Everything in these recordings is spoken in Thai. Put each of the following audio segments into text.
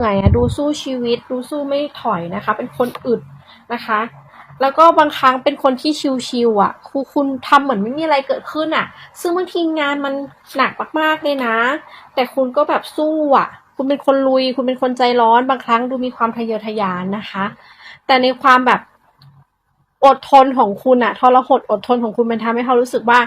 เหนื่อยอะดูสู้ชีวิต ดูสู้ไม่ถอยนะคะ เป็นคนอึดนะคะ แล้วก็บางครั้งเป็นคนที่ชิวๆอะครูคุณทำเหมือนไม่มีอะไรเกิดขึ้นอะ ซึ่งบางทีงานมันหนักมากๆเลยนะ แต่คุณก็แบบสู้อะ คุณเป็นคนลุย คุณเป็นคนใจร้อน บางครั้งดูมีความทะเยอทะยานนะคะ แต่ในความแบบอดทนของคุณอะทรหดอดทนของคุณมันทำให้เขารู้สึกว่า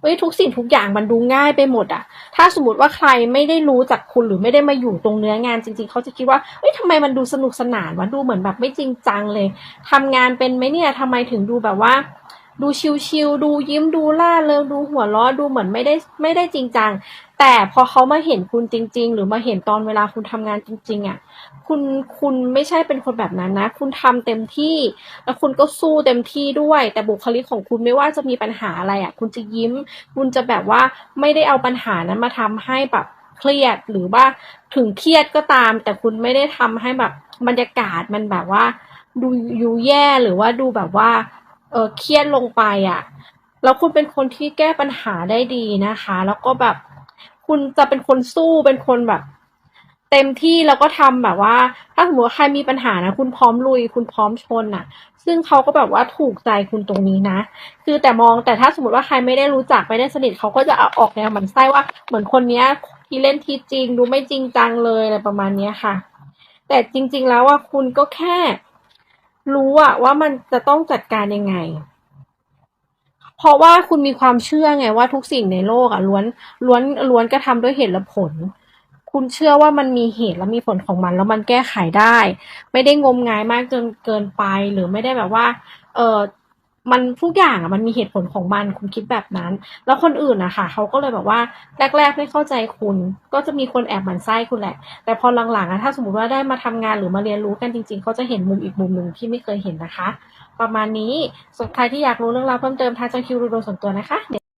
เฮ้ยทุกสิ่งทุกอย่างมันดูง่ายไปหมดอะถ้าสมมติว่าใครไม่ได้รู้จักคุณหรือไม่ได้มาอยู่ตรงเนื้องานจริง ๆ เขาจะคิดว่าเฮ้ยทำไมมันดูสนุกสนานวะดูเหมือนแบบไม่จริงจังเลยทำงานเป็นไหมเนี่ยทำไมถึงดูแบบว่า ดูชิวๆดูยิ้มดูล่าเริงดูหัวเราะดูเหมือนไม่ได้ไม่ได้จริงจัง แต่พอเขามาเห็นคุณจริง ๆ หรือมาเห็นตอนเวลาคุณทำงานจริง ๆอะคุณคุณไม่ใช่เป็นคนแบบนั้นนะ คุณทำเต็มที่ แล้วคุณก็สู้เต็มที่ด้วย แต่บุคลิกของคุณไม่ว่าจะมีปัญหาอะไรอะคุณจะยิ้ม คุณจะแบบว่าไม่ได้เอาปัญหานั้นมาทำให้แบบเครียดหรือว่าถึงเครียดก็ตาม แต่คุณไม่ได้ทำให้แบบบรรยากาศมันแบบว่า ดูยูแย่หรือว่าดูแบบว่า เออเครียดลงไปอะ แล้วคุณเป็นคนที่แก้ปัญหาได้ดีนะคะ แล้วก็แบบคุณจะเป็นคนสู้เป็นคนแบบ เต็มที่แล้วก็ทำแบบว่า ถ้าสมมติว่าใครมีปัญหานะคุณพร้อมลุย คุณพร้อมชนน่ะ ซึ่งเขาก็แบบว่าถูกใจคุณตรงนี้นะ คือแต่มองแต่ถ้าสมมติว่าใครไม่ได้รู้จักไม่ได้สนิทเขาก็จะอออกแนวหมันไส้ว่า เหมือนคนเนี้ยที่เล่นที่จริงดูไม่จริงจังเลยอะไรประมาณเนี้ยค่ะ แต่จริง ๆ แล้วว่าคุณก็แค่ รู้อะว่ามันจะต้องจัดการยังไง เพราะว่าคุณมีความเชื่อไงว่าทุกสิ่งในโลกอะล้วนล้วนล้วนกระทำด้วยเหตุและผล คุณเชื่อว่ามันมีเหตุและมีผลของมัน แล้วมันแก้ไขได้ ไม่ได้งมงายมากจนเกินไปหรือไม่ได้แบบว่า เออ มันทุกอย่างอะมันมีเหตุผลของมันคุณคิดแบบนั้น แล้วคนอื่นนะคะเขาก็เลยแบบว่าแรก ๆ ไม่เข้าใจคุณ ก็จะมีคนแอบหมั่นไส้คุณแหละ แต่พอหลังๆอะถ้าสมมติว่าได้มาทำงานหรือมาเรียนรู้กันจริง ๆเขาจะเห็นมุมอีกมุมหนึ่งที่ไม่เคยเห็นนะคะ ประมาณนี้ส่วนใครที่อยากรู้เรื่องราวเพิ่มเติมทางจะคิวดูโดยส่วนตัวนะคะ